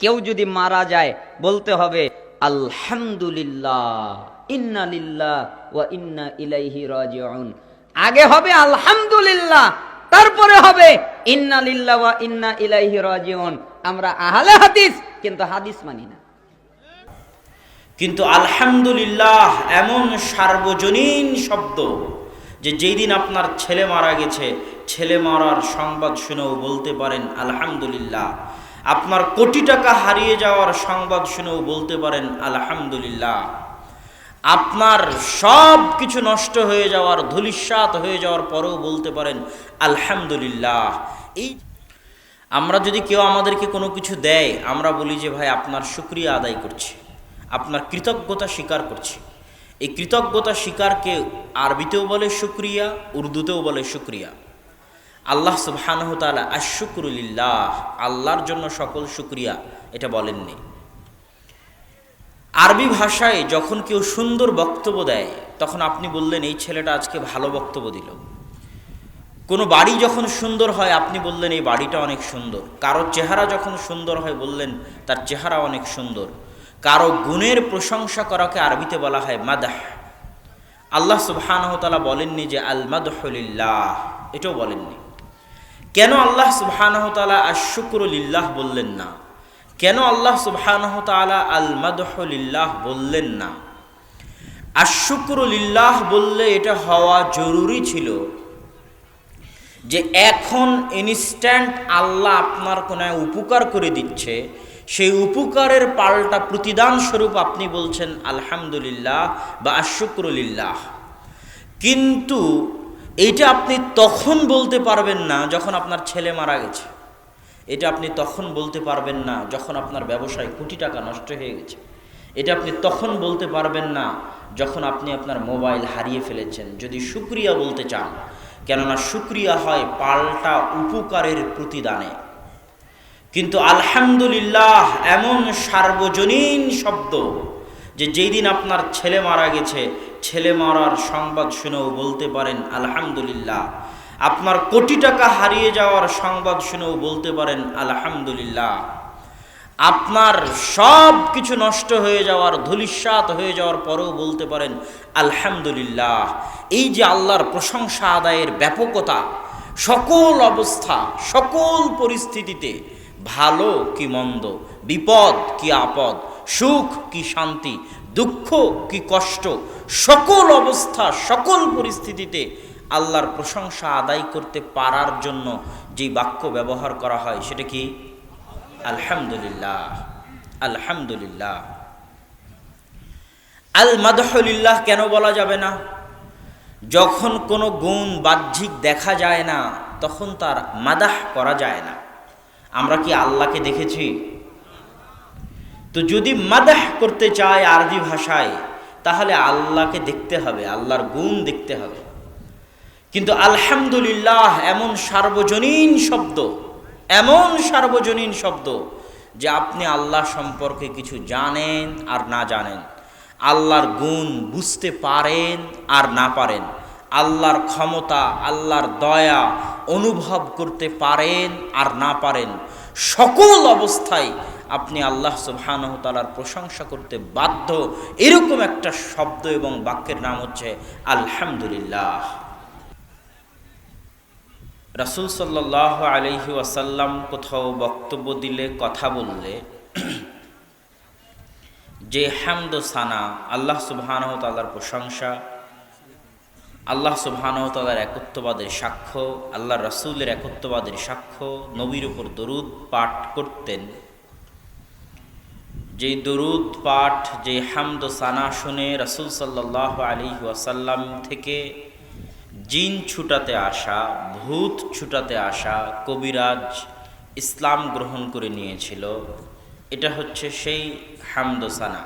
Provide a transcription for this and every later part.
কেউ যদি মারা যায়, বলতে হবে, আলহামদুলিল্লাহ ওয়া ইন্না ইলাইহি রাজিউন। আগে হবে, আলহামদুলিল্লাহ। তারপরে হবে ওয়া ইন্না ইলাইহি রাজিউন। আমরা আহলে হাদিস, কিন্তু হাদিস মানি না। কিন্তু আলহামদুলিল্লাহ এমন সার্বজনীন শব্দ যে যেই দিন আপনার ছেলে মারা গেছে, ছেলে মারার সংবাদ শুনেও বলতে পারেন, আলহামদুলিল্লাহ। আপনার কোটি টাকা হারিয়ে যাওয়ার সংবাদ শুনেও বলতে পারেন, আলহামদুলিল্লাহ। আপনার সব কিছু নষ্ট হয়ে যাওয়ার ধুলিস্বাত হয়ে যাওয়ার পরেও বলতে পারেন, আলহামদুলিল্লাহ। এই আমরা যদি কেউ আমাদেরকে কোনো কিছু দেয়, আমরা বলি যে, ভাই, আপনার শুক্রিয়া আদায় করছি। আপনার কৃতজ্ঞতা স্বীকার করছি। এই কৃতজ্ঞতা স্বীকারকে আরবিতেও বলে শুক্রিয়া, উর্দুতেও বলে শুক্রিয়া। আল্লাহ সুবহানহ তালা আশুকুরুলিল্লাহ আল্লাহর জন্য সকল শুক্রিয়া, এটা বলেননি। আরবি ভাষায় যখন কেউ সুন্দর বক্তব্য দেয়, তখন আপনি বললেন, এই ছেলেটা আজকে ভালো বক্তব্য দিল। কোনো বাড়ি যখন সুন্দর হয়, আপনি বললেন, এই বাড়িটা অনেক সুন্দর। কারও চেহারা যখন সুন্দর হয়, বললেন, তার চেহারা অনেক সুন্দর। কারও গুণের প্রশংসা করাকে আরবিতে বলা হয় মাদাহ। আল্লাহ সুবহানহতালা বলেননি যে আল মাদহলিল্লাহ এটাও বলেননি। কেন আল্লাহ সুবহানহতালা আশুকুরলিল্লাহ বললেন না? কেন আল্লাহ সুবহানহতালা আল মাদহলিল্লাহ বললেন না? আশুকুরলিল্লাহ বললে এটা হওয়া জরুরি ছিল যে এখন ইনস্ট্যান্ট আল্লাহ আপনার কোনো উপকার করে দিচ্ছে, সেই উপকারের পাল্টা প্রতিদান স্বরূপ আপনি বলছেন, আলহামদুলিল্লাহ বা আশুক্রলিল্লাহ কিন্তু এইটা আপনি তখন বলতে পারবেন না যখন আপনার ছেলে মারা গেছে। এটা আপনি তখন বলতে পারবেন না যখন আপনার ব্যবসায় কোটি টাকা নষ্ট হয়ে গেছে। এটা আপনি তখন বলতে পারবেন না যখন আপনি আপনার মোবাইল হারিয়ে ফেলেছেন। যদি শুক্রিয়া বলতে চান, কেননা শুক্রিয়া হয় পাল্টা উপকারের প্রতিদানে। কিন্তু আলহামদুলিল্লাহ এমন সার্বজনীন শব্দ যে যেই দিন আপনার ছেলে মারা গেছে ছেলে মারার সংবাদ শুনেও বলতে পারেন, আলহামদুলিল্লাহ। আপনার কোটি টাকা হারিয়ে যাওয়ার সংবাদ শুনেও বলতে পারেন, আলহামদুলিল্লাহ। আপনার সব কিছু নষ্ট হয়ে যাওয়ার ধুলিস্বাত হয়ে যাওয়ার পরেও বলতে পারেন, আলহামদুলিল্লাহ। এই যে আল্লাহর প্রশংসা আদায়ের ব্যাপকতা, সকল অবস্থা, সকল পরিস্থিতিতে ভালো কি মন্দ, বিপদ কি আপদ, সুখ কি শান্তি দুঃখ কি কষ্ট, সকল অবস্থা, সকল পরিস্থিতিতে আল্লাহর প্রশংসা আদায় করতে পারার জন্য যে বাক্য ব্যবহার করা হয়, সেটা কি? আলহামদুলিল্লাহ আলহামদুলিল্লাহ। আল মাদহলিল্লাহ কেন বলা যাবে না? যখন কোনো গুণ বাহ্যিক দেখা যায় না, তখন তার মাদাহ করা যায় না। আমরা কি আল্লাহকে দেখেছি? তো যদি মাদাহ করতে চায় আরবি ভাষায়, তাহলে আল্লাহকে দেখতে হবে, আল্লাহর গুণ দেখতে হবে। কিন্তু আলহামদুলিল্লাহ এমন সার্বজনীন শব্দ, এমন সার্বজনীন শব্দ যে আপনি আল্লাহ সম্পর্কে কিছু জানেন আর না জানেন, আল্লাহর গুণ বুঝতে পারেন আর না পারেন, আল্লাহর ক্ষমতা, আল্লাহর দয়া অনুভব করতে পারেন আর না পারেন, সকল অবস্থায় আপনি আল্লাহ সুবহানহ তালার প্রশংসা করতে বাধ্য। এরকম একটা শব্দ এবং বাক্যের নাম হচ্ছে আলহামদুলিল্লাহ। রাসুল সাল্লাহ আলহি ওয়াসাল্লাম কোথাও বক্তব্য দিলে, কথা বললে, যে হামদ সানা, আল্লাহ সুবহানহ তালার প্রশংসা, আল্লাহ সুবহানহ তালার একত্ববাদের সাক্ষ্য আল্লাহ রাসুলের একত্ববাদের সাক্ষ্য, নবীর উপর দরুদ পাঠ করতেন। যেই দরুদ পাঠ যে হামদ সানা শুনে রাসুল সাল্লাহ আলী ওয়াসাল্লাম থেকে জিন ছুটাতে আসা, ভূত ছুটাতে আসা কবিরাজ ইসলাম গ্রহণ করে নিয়েছিল, এটা হচ্ছে সেই হামদোসানা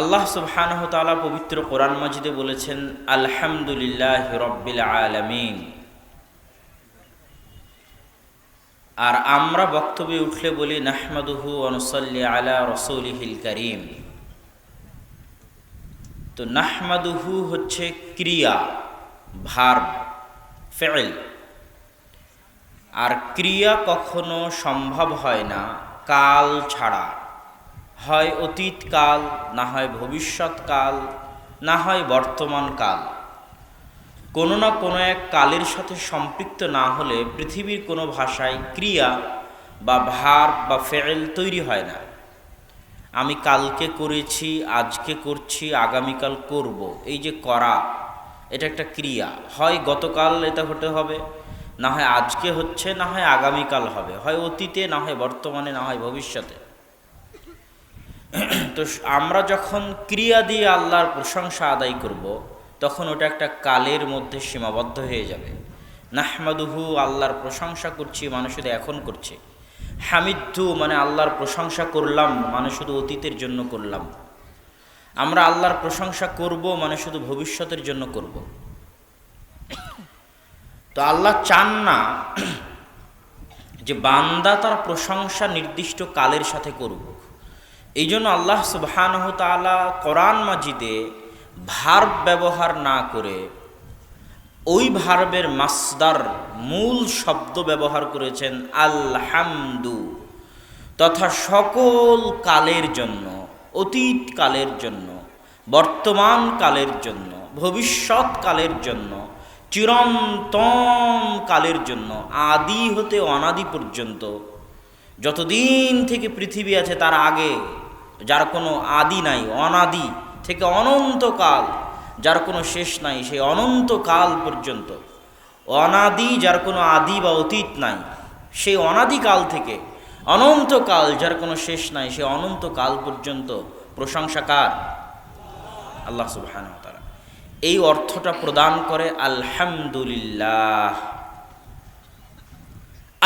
আল্লাহ সুবহানহ তালা পবিত্র কোরআন মাজিদে বলেছেন, আলহামদুলিল্লাহ রব্বিল আলমিন। আর আমরা বক্তব্যে উঠলে বলি, নাহমাদুহু অনুসল্লি আলা রসৌলিহিল করিম। তো নাহমাদুহু হচ্ছে ক্রিয়া ভার ফেল আর ক্রিয়া কখনো সম্ভব হয় না, কাল ছাড়া। হয় অতীতকাল না হয় ভবিষ্যৎকাল না হয় বর্তমান কাল। কোনো না কোনো এক কালের সাথে সম্পৃক্ত না হলে পৃথিবীর কোনো ভাষায় ক্রিয়া বা ভার বা ফেল তৈরি হয় না। আমি কালকে করেছি, আজকে করছি, আগামীকাল করব। এই যে করা, এটা একটা ক্রিয়া। হয় গতকাল এটা হতে হবে, না হয় আজকে হচ্ছে, না হয় আগামীকাল হবে। হয় অতীতে, না হয় বর্তমানে, না হয় ভবিষ্যতে। তো আমরা যখন ক্রিয়া দিয়ে আল্লাহর প্রশংসা আদায় করব তখন ওটা একটা কালের মধ্যে সীমাবদ্ধ হয়ে যাবে। নাহমাদুহু আল্লাহর প্রশংসা করছি মানে শুধু এখন করছে। হামিদু মানে আল্লাহর প্রশংসা করলাম মানে শুধু অতীতের জন্য করলাম। আমরা আল্লাহর প্রশংসা করব মানে শুধু ভবিষ্যতের জন্য করব। তো আল্লাহ চান না যে বান্দা তার প্রশংসা নির্দিষ্ট কালের সাথে করুক। এই জন্য আল্লাহ সুবহানহ তাআলা কোরআন মাজিদে ভার্ব ব্যবহার না করে ওই ভার্বের মাসদার মূল শব্দ ব্যবহার করেছেন আলহামদু তথা সকল কালের জন্য, অতীত কালের জন্য, বর্তমান কালের জন্য, ভবিষ্যৎ কালের জন্য, চিরন্তন কালের জন্য, আদি হতে অনাদি পর্যন্ত, যতদিন থেকে পৃথিবী আছে তার আগে, যার কোনো আদি নাই, অনাদি থেকে অনন্তকাল, যার কোনো শেষ নাই, সেই অনন্তকাল পর্যন্ত। অনাদি, যার কোনো আদি বা অতীত নাই, সেই অনাদিকাল থেকে অনন্তকাল, যার কোনো শেষ নাই, সেই অনন্তকাল পর্যন্ত প্রশংসাকার আল্লাহ সুবহান এই অর্থটা প্রদান করে আলহামদুলিল্লাহ।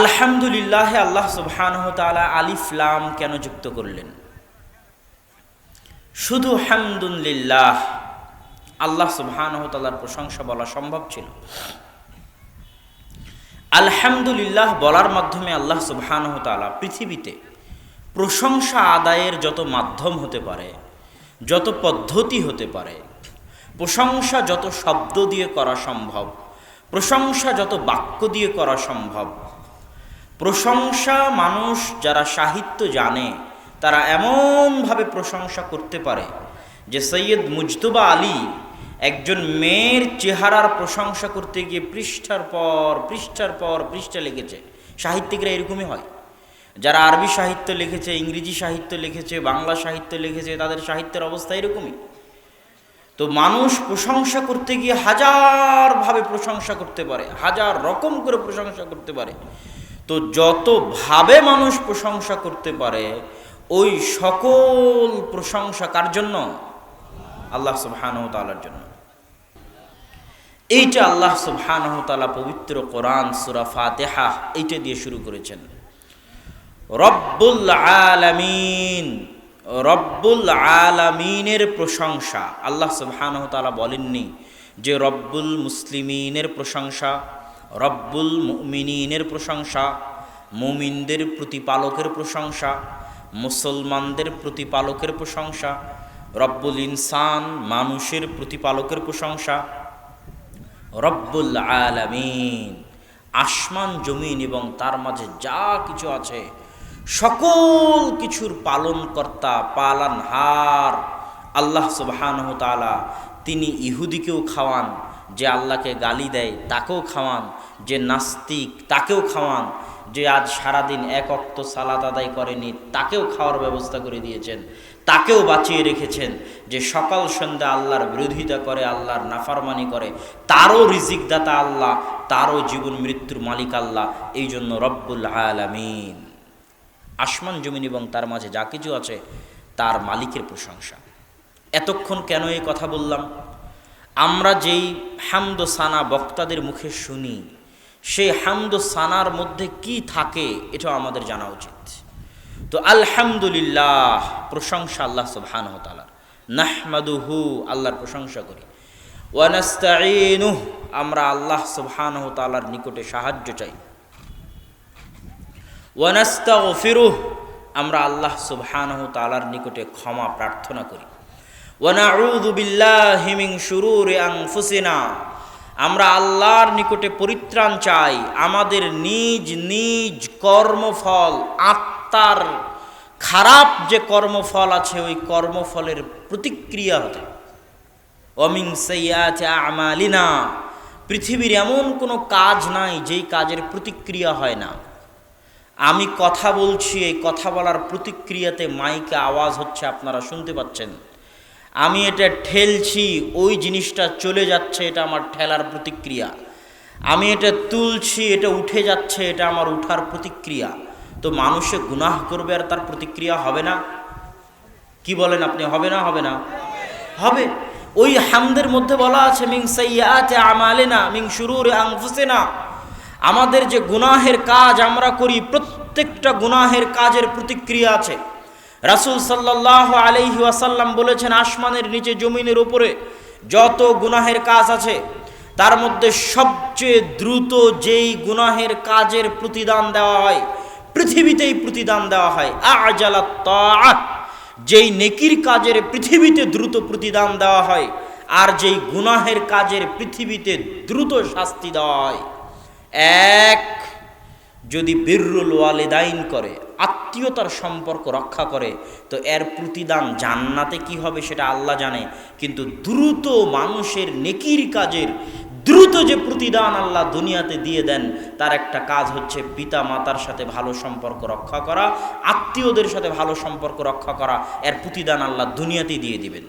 আলহামদুলিল্লাহ আল্লাহ সুবহানহ তাআলা আলিফ লাম কেন যুক্ত করলেন? শুধু হামদুলিল্লাহ, আল্লাহ সুবহানহ তাআলার প্রশংসা বলা সম্ভব ছিল। আলহামদুলিল্লাহ বলার মাধ্যমে আল্লাহ সুবহানহ তাআলা পৃথিবীতে প্রশংসা আদায়ের যত মাধ্যম হতে পারে, যত পদ্ধতি হতে পারে, প্রশংসা যত শব্দ দিয়ে করা সম্ভব, প্রশংসা যত বাক্য দিয়ে করা সম্ভব, প্রশংসা মানুষ যারা সাহিত্য জানে তারা এমনভাবে প্রশংসা করতে পারে যে সৈয়দ মুজতুবা আলী একজন মেয়ের চেহারার প্রশংসা করতে গিয়ে পৃষ্ঠার পর পৃষ্ঠার পর পৃষ্ঠা লিখেছে। সাহিত্যিকরা এরকমই হয়। যারা আরবি সাহিত্য লিখেছে, ইংরেজি সাহিত্য লিখেছে, বাংলা সাহিত্য লিখেছে, তাদের সাহিত্যের অবস্থা এরকমই। তো মানুষ প্রশংসা করতে গিয়ে হাজারভাবে প্রশংসা করতে পারে, হাজার রকম করে প্রশংসা করতে পারে। তো যতভাবে মানুষ প্রশংসা করতে পারে ওই সকল প্রশংসা কার জন্য? আল্লাহ সুবহানহ জন্য। এইটা আল্লাহ সুবহানহ পবিত্র কোরআন, সুরা ফাতেহা, এইটা দিয়ে শুরু করেছেন। রব্বুল আলামিন, রব্বুল আলামিনের প্রশংসা, আল্লাহ সুবহানহ বলেননি যে রব্বুল মুসলিমিনের প্রশংসা, রব্বুল মুমিনিনের প্রশংসা, মুমিনদের প্রতিপালকের প্রশংসা মুসলমানদের প্রতিপালকের প্রশংসা, রব্বুল ইনসান মানুষের প্রতিপালকের প্রশংসা, রব্বুল আলামিন, আসমান, জমিন এবং তার মাঝে যা কিছু আছে, সকল কিছুর পালনকর্তা, পালনহার, আল্লাহ সুবহানহ তাআলা তিনি ইহুদিকেও খাওয়ান, যে আল্লাহকে গালি দেয় তাকেও খাওয়ান, যে নাস্তিক তাকেও খাওয়ান যে আজ সারাদিন এক অক্ত সালাদ আদায় করেনি, তাকেও খাওয়ার ব্যবস্থা করে দিয়েছেন, তাকেও বাঁচিয়ে রেখেছেন যে সকাল সন্ধ্যা আল্লাহর বিরোধিতা করে, আল্লাহর নাফারমানি করে, তারও রিজিকদাতা আল্লাহ, তারও জীবন মৃত্যুর মালিক আল্লাহ, এই জন্য রব্বুল আলামিন। আসমান, জমিন এবং তার মাঝে যা কিছু আছে, তার মালিকের প্রশংসা। এতক্ষণ কেন এই কথা বললাম? আমরা যেই হামদ সানা বক্তাদের মুখে শুনি সেই হামদ সানার মধ্যে কি থাকে, এটাও আমাদের জানা উচিত। তো আলহামদুলিল্লাহ, প্রশংসা আল্লাহ সুবহানহ তাআলার নাহমাদুহু, আল্লাহর প্রশংসা করি। ওয়ানাস্তাঈনুহ আমরা আল্লাহ সুবহানহ তাআলার নিকটে সাহায্য চাই। ওয়ানাস্তাগফিরুহ আমরা আল্লাহ সুবহানহ তাআলার নিকটে ক্ষমা প্রার্থনা করি। ওয়ানাউযু বিল্লাহি মিন শুরুরি আনফুসিনা আমরা আল্লাহর নিকটে পরিত্রাণ চাই। আমাদের নিজ নিজ কর্মফল, আত্মার খারাপ যে কর্মফল আছে, ওই কর্মফলের প্রতিক্রিয়া হতে অমিং সৈয়াতে আমালিনা। পৃথিবীর এমন কোনো কাজ নাই যেই কাজের প্রতিক্রিয়া হয় না। আমি কথা বলছি, এই কথা বলার প্রতিক্রিয়াতে মাইকে আওয়াজ হচ্ছে, আপনারা শুনতে পাচ্ছেন। আমি এটা ঠেলছি, ওই জিনিসটা চলে যাচ্ছে, এটা আমার ঠেলার প্রতিক্রিয়া। আমি এটা তুলছি, এটা উঠে যাচ্ছে, এটা আমার উঠার প্রতিক্রিয়া। তো মানুষে গুনাহ করবে আর তার প্রতিক্রিয়া হবে না? কি বলেন আপনি, হবে না হবে না? হবে। ওই হামদের মধ্যে বলা আছে, মিং সাইয়াতে আমালেনা, মিং শুরুরে না আমাদের যে গুনাহের কাজ আমরা করি, প্রত্যেকটা গুনাহের কাজের প্রতিক্রিয়া আছে। রাসূল সাল্লাল্লাহু আলাইহি ওয়াসাল্লাম বলেছেন, আসমানের নিচে জমিনের উপরে যত গুনাহের কাজ আছে, তার মধ্যে সবচেয়ে দ্রুত যেই গুনাহের কাজের প্রতিদান দেওয়া হয়, পৃথিবীতেই প্রতিদান দেওয়া হয়। তাআত, যেই নেকির কাজের পৃথিবীতে দ্রুত প্রতিদান দেওয়া হয়, আর যেই গুনাহের কাজের পৃথিবীতে দ্রুত শাস্তি দেওয়া হয়। এক, যদি বীররুল ওয়ালিদাইন করে আত্মীয়তার সম্পর্ক রক্ষা করে, তো এর প্রতিদান জান্নাতে কি হবে সেটা আল্লাহ জানে। কিন্তু দ্রুত মানুষের নেকির কাজের, দ্রুত যে প্রতিদান আল্লাহ দুনিয়াতে দিয়ে দেন, তার একটা কাজ হচ্ছে পিতা মাতার সাথে ভালো সম্পর্ক রক্ষা করা, আত্মীয়দের সাথে ভালো সম্পর্ক রক্ষা করা, এর প্রতিদান আল্লাহ দুনিয়াতে দিয়ে দিবেন।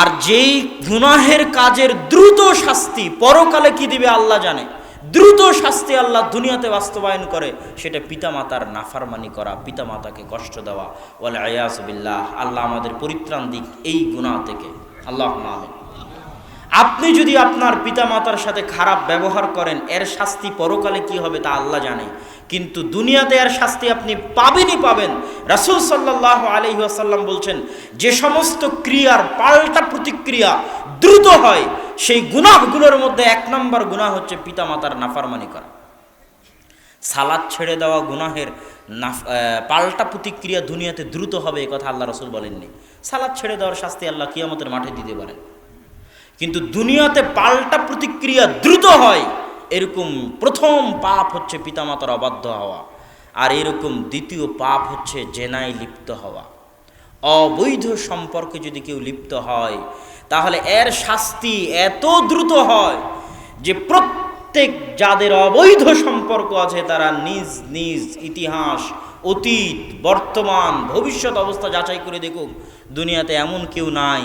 আর যেই গুনাহের কাজের দ্রুত শাস্তি পরকালে কি দিবে আল্লাহ জানে? দ্রুত শাস্তি আল্লাহ দুনিয়াতে বাস্তবায়ন করে, সেটা পিতামাতার নাফারমানি করা, পিতামাতাকে কষ্ট দেওয়া। বলে আয়াস বিল্লাহ, আল্লাহ আমাদের পরিত্রাণ দিক এই গুণা থেকে। আল্লাহ আপনি যদি আপনার পিতামাতার সাথে খারাপ ব্যবহার করেন, এর শাস্তি পরকালে কি হবে তা আল্লাহ জানে। কিন্তু দুনিয়াতে আর শাস্তি আপনি পাবেনই পাবেন। রাসূল সাল্লাল্লাহু আলাইহি ওয়াসাল্লাম বলছেন, যে সমস্ত ক্রিয়ার পাল্টা প্রতিক্রিয়া দ্রুত হয়, সেই গুনাহগুলোর মধ্যে এক নম্বর গুনাহ হচ্ছে পিতামাতার নাফরমানি করা। সালাদ ছেড়ে দেওয়া গুনাহের পাল্টা প্রতিক্রিয়া দুনিয়াতে দ্রুত হবে, এ কথা আল্লাহ রসুল বলেননি। সালাদ ছেড়ে দেওয়ার শাস্তি আল্লাহ কিয়ামতের মাঠে দিতে পারেন। কিন্তু দুনিয়াতে পাল্টা প্রতিক্রিয়া দ্রুত হয় এরকম প্রথম পাপ হচ্ছে পিতামাতার অবাধ্য হওয়া, আর এরকম দ্বিতীয় পাপ হচ্ছে জেনায় লিপ্ত হওয়া। অবৈধ সম্পর্কে যদি কেউ লিপ্ত হয়, তাহলে এর শাস্তি এত দ্রুত হয় যে প্রত্যেক যাদের অবৈধ সম্পর্ক আছে, তারা নিজ নিজ ইতিহাস, অতীত, বর্তমান, ভবিষ্যৎ অবস্থা যাচাই করে দেখুক, দুনিয়াতে এমন কেউ নাই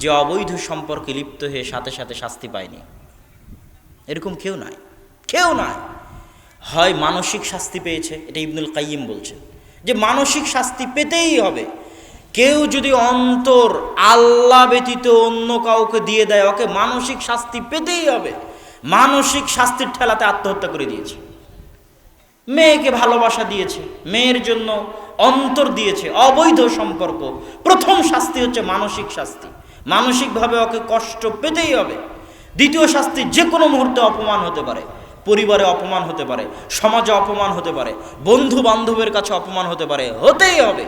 যে অবৈধ সম্পর্কে লিপ্ত হয়ে সাথে সাথে শাস্তি পায়নি। এরকম কেউ নাই। কেউ নয়। হয় মানসিক শাস্তি পেয়েছে, এটা ইবনুল কাইয়িম বলছেন যে মানসিক শাস্তি পেতেই হবে। কেউ যদি অন্তর আল্লাহ ব্যতীত অন্য কাউকে দিয়ে দেয়, ওকে মানসিক শাস্তি পেতেই হবে। মানসিক শাস্তির ঠেলাতে আত্মহত্যা করে দিয়েছে। মেয়েকে ভালোবাসা দিয়েছে, মেয়ের জন্য অন্তর দিয়েছে, অবৈধ সম্পর্ক। প্রথম শাস্তি হচ্ছে মানসিক শাস্তি। মানসিকভাবে ওকে কষ্ট পেতেই হবে। দ্বিতীয় শাস্তি যে কোনো মুহূর্তে অপমান হতে পারে। পরিবারে অপমান হতে পারে, সমাজে অপমান হতে পারে বন্ধু বান্ধবের কাছে অপমান হতে পারে, হতেই হবে।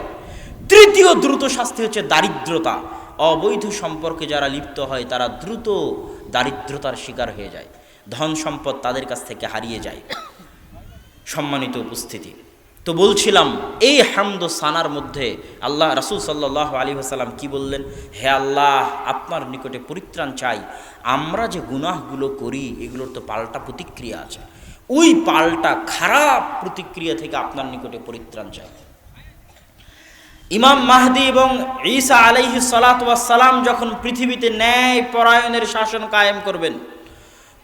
তৃতীয় দ্রুত শাস্তি হচ্ছে দারিদ্রতা। অবৈধ সম্পর্কে যারা লিপ্ত হয়, তারা দ্রুত দারিদ্রতার শিকার হয়ে যায়। ধন সম্পদ তাদের কাছ থেকে হারিয়ে যায়। সম্মানিত উপস্থিতি। তো বলছিলাম, এই হামদ সানার মধ্যে আল্লাহ রাসুল সাল্লাহ আলী হাসাল্লাম কি বললেন? হে আল্লাহ, আপনার নিকটে পরিত্রাণ চাই। আমরা যে গুনাহগুলো করি, এগুলোর তো পাল্টা প্রতিক্রিয়া আছে। ওই পাল্টা খারাপ প্রতিক্রিয়া থেকে আপনার নিকটে পরিত্রাণ চাই। ইমাম মাহদি এবং ঈসা আলাইহি সালাম যখন পৃথিবীতে ন্যায় পরায়ণের শাসন কায়েম করবেন,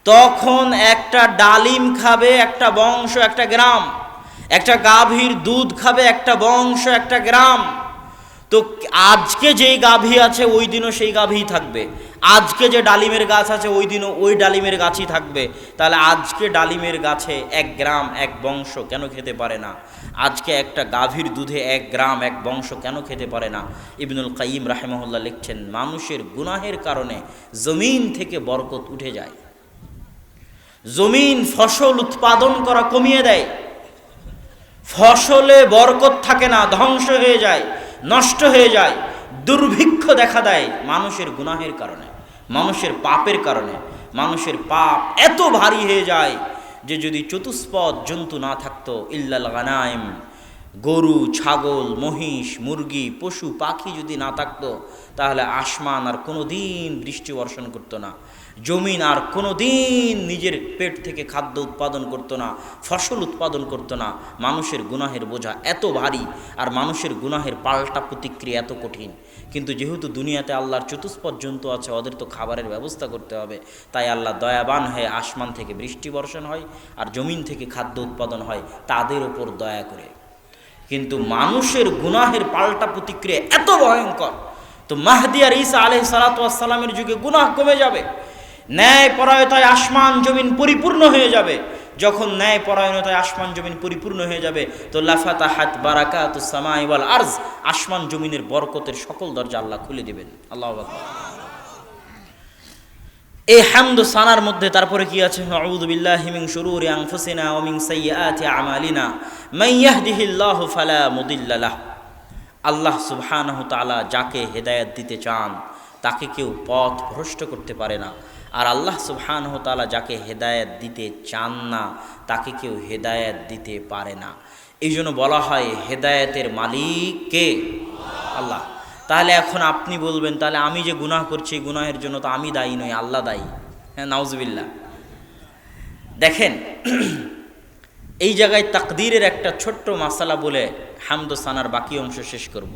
তখন একটা ডালিম খাবে, একটা বংশ, একটা গ্রাম। একটা গাভীর দুধ খাবে, একটা বংশ, একটা গ্রাম। তো আজকে যেই গাভী আছে, ওই দিনও সেই গাভী থাকবে। আজকে যে ডালিমের গাছ আছে, ওই দিনও ওই ডালিমের গাছই থাকবে। তাহলে আজকে ডালিমের গাছে এক গ্রাম, এক বংশ কেন খেতে পারে না? আজকে একটা গাভীর দুধে এক গ্রাম, এক বংশ কেন খেতে পারে না? ইবনুল কাইম রাহেমহল্লা লিখছেন, মানুষের গুনাহের কারণে জমিন থেকে বরকত উঠে যায়। জমিন ফসল উৎপাদন করা কমিয়ে দেয়। ফসলে বরকত থাকে না, ধ্বংস হয়ে যায়, নষ্ট হয়ে যায়, দুর্ভিক্ষ দেখা দেয় মানুষের গুনাহের কারণে, মানুষের পাপের কারণে। মানুষের পাপ এত ভারী হয়ে যায় যে যদি চতুষ্পদ জন্তু না থাকতো, ইল্লাল গানায়েম গরু, ছাগল, মহিষ, মুরগি, পশু, পাখি যদি না থাকতো, তাহলে আসমান আর কোনো দিন বৃষ্টি বর্ষণ করতো না। জমিন আর কোনো দিন নিজের পেট থেকে খাদ্য উৎপাদন করতো না, ফসল উৎপাদন করতো না। মানুষের গুনাহের বোঝা এত ভারী আর মানুষের গুনাহের পাল্টা প্রতিক্রিয়া এত কঠিন। কিন্তু যেহেতু দুনিয়াতে আল্লাহর চতুষ্পদ জন্তু আছে, ওদের তো খাবারের ব্যবস্থা করতে হবে। তাই আল্লাহ দয়াবান হয়ে আসমান থেকে বৃষ্টি বর্ষণ হয় আর জমিন থেকে খাদ্য উৎপাদন হয় তাদের ওপর দয়া করে। কিন্তু মানুষের গুনাহের পাল্টা প্রতিক্রিয়া এত ভয়ঙ্কর। তো মাহদি আর ঈসা আলহ সালাতামের যুগে গুনাহ কমে যাবে। ন্যায় পরায়তায় আসমান জমিন পরিপূর্ণ হয়ে যাবে। যখন ন্যায় পরায়ণতায় আসমান জমিন পরিপূর্ণ হয়ে যাবে, তো লাফাতা হাত বারাকাত সামাইওয়াল আর্জ, আসমান জমিনের বরকতের সকল দরজা আল্লাহ খুলে দিবেন। আল্লাহ। এই হামদ সানার মধ্যে তারপরে কি আছে? আউযু মিন শুরুরি আনফুসিনা ওয়া মিন সাইয়্যাতি আমালিনা। মান ইয়াহদিহিল্লাহু ফালা মুদিল্লা লাহ। আল্লাহ সুবহানাহু তাআলা যাকে হেদায়েত দিতে চান, তাকে কেউ পথ ভ্রষ্ট করতে পারে না। আর আল্লাহ সুবহানাহু তাআলা যাকে হেদায়েত দিতে চান না, তাকে কেউ হেদায়েত দিতে পারে না। এই জন্য বলা হয়, হেদায়েতের মালিক কে? আল্লাহ। তাহলে এখন আপনি বলবেন, তাহলে আমি যে গুনাহ করছি গুনাহের জন্য তো আমি দায়ী নই, আল্লাহ দায়ী। হ্যাঁ নাউজবিল্লা দেখেন, এই জায়গায় তাকদিরের একটা ছোট্ট মাসালা বলে হামদ সানার বাকি অংশ শেষ করব।